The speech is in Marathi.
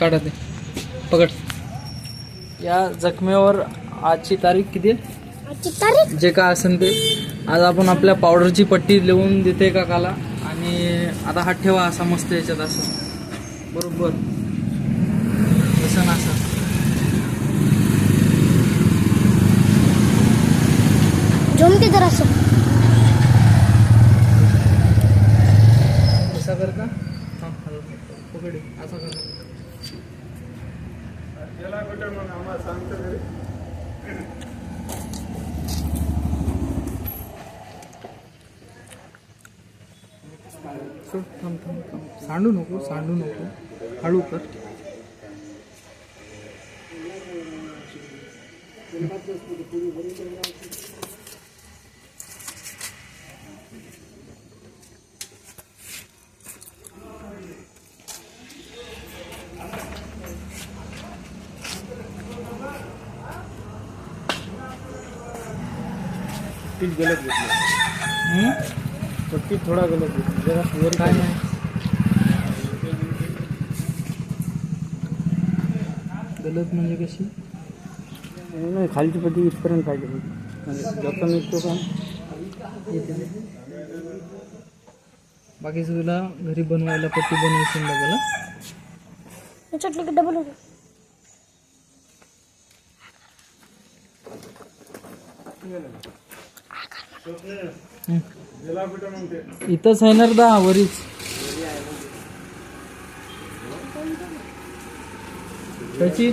काढा ते पकड. या जखमेवर आजची तारीख किती आहे? जे काय असेल ते. आज आपण आपल्या पावडरची पट्टी लिहून देते काकाला आणि आता हात ठेवा असा मस्त याच्यात असं. बरोबर. असं ना असं. झोमके जरासं कसा करता थांब, हलव. पकड हे. असा कर सोड, थांब थांब थांब सांडू नको सांडू नको हळू कर पट्टीत गलत घेतलं. हम्म? पट्टीत थोडा गलत घेतलं. जरा वर काय नाही गलत म्हणजे कशी? नाही खालची पट्टी इथपर्यंत पाहिजे होती म्हणजे निघतो का? बाकीचं तुला घरी बनवायला पट्टी बनवशील डबल हा? चटणी की डबल होतं इथंच आहे ना दहा वरीच. त्याची?